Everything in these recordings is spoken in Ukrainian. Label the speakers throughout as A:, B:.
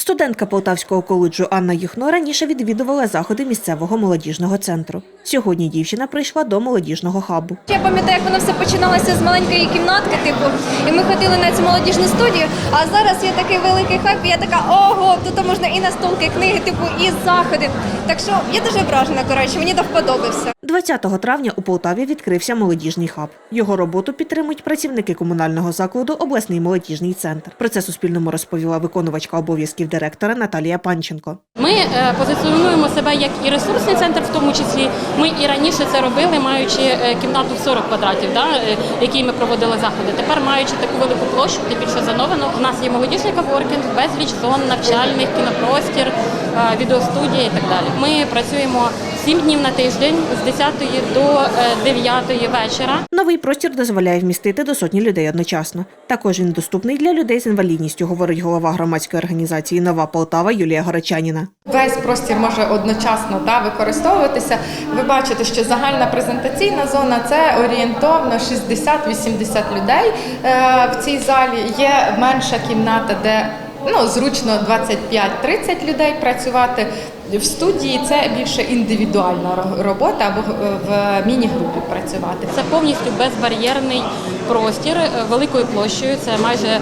A: Студентка Полтавського коледжу Анна Юхно раніше відвідувала заходи місцевого молодіжного центру. Сьогодні дівчина прийшла до молодіжного хабу.
B: Я пам'ятаю, як воно все починалося з маленької кімнатки, типу, і ми ходили на цю молодіжну студію. А зараз є такий великий хаб, і я така, ого, тут можна і настолки, книги, типу, і заходи. Так що я дуже вражена, коротше, мені до вподоби.
A: 20 травня у Полтаві відкрився молодіжний хаб. Його роботу підтримують працівники комунального закладу обласний молодіжний центр. Про це Суспільному розповіла виконувачка обов'язків директора Наталія Панченко.
C: Ми е, позиціонуємо себе як і ресурсний центр, в тому числі. Ми і раніше це робили, маючи е, кімнату в 40 квадратів, да, е, якій ми проводили заходи. Тепер, маючи таку велику площу, де більше зановано, у нас є молодіжний коворкінг, безліч зон навчальних, кінопростір, відеостудія і так далі. Ми працюємо 7 днів на тиждень з 10 до е, 9 вечора.
A: Новий простір дозволяє вмістити до сотні людей одночасно. Також він доступний для людей з інвалідністю, говорить голова громадської організації Нова Полтава Юлія Горочаніна.
D: Весь простір може одночасно да, використовуватися. Ви бачите, що загальна презентаційна зона це орієнтовно 60-80 людей е, в цій залі. Є менша кімната, де ну, зручно 25-30 людей працювати. В студії це більше індивідуальна робота або е, в міні-групі працювати.
C: Це повністю безбар'єрний простір е, великою площею, це майже е,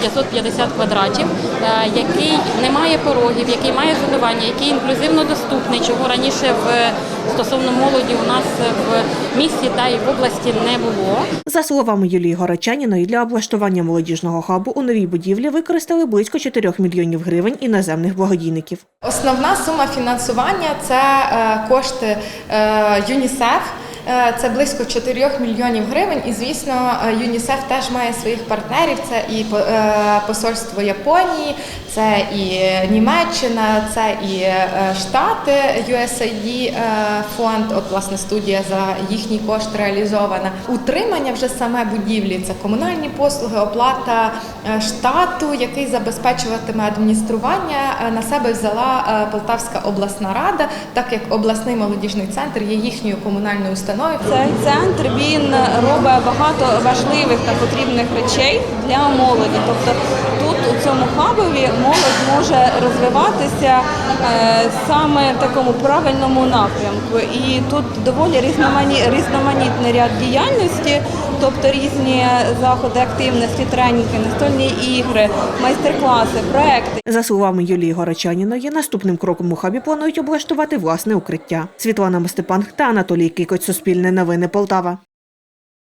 C: 550 квадратів, е, який не має порогів, який має зонування, який інклюзивно доступний, чого раніше в стосовно молоді у нас в місті та й в області не було.
A: За словами Юлії Горочаніної, для облаштування молодіжного хабу у новій будівлі використали близько 4 мільйонів гривень іноземних благодійників.
D: Основна сума фінансування це е, кошти е, ЮНІСЕФ. Е, Це близько 4 мільйонів гривень. І звісно, е, ЮНІСЕФ теж має своїх партнерів. Це і е, посольство Японії, це і Німеччина, це і Штати, USAID фонд. От власне студія за їхній кошт реалізована. Утримання вже саме будівлі це комунальні послуги, оплата штату, який забезпечуватиме адміністрування. На себе взяла Полтавська обласна рада, так як обласний молодіжний центр є їхньою комунальною установою.
E: Цей центр він робить багато важливих та потрібних речей для молоді. Тобто тут у цьому хабові молодь може розвиватися е, саме в такому правильному напрямку. І тут доволі різномані, різноманітний ряд діяльності, тобто різні заходи активності, тренінги, настольні ігри, майстер-класи, проекти.
A: За словами Юлії Горочаніної, наступним кроком у хабі планують облаштувати власне укриття. Світлана Мостепан та Анатолій Кикоць, Суспільне новини Полтава.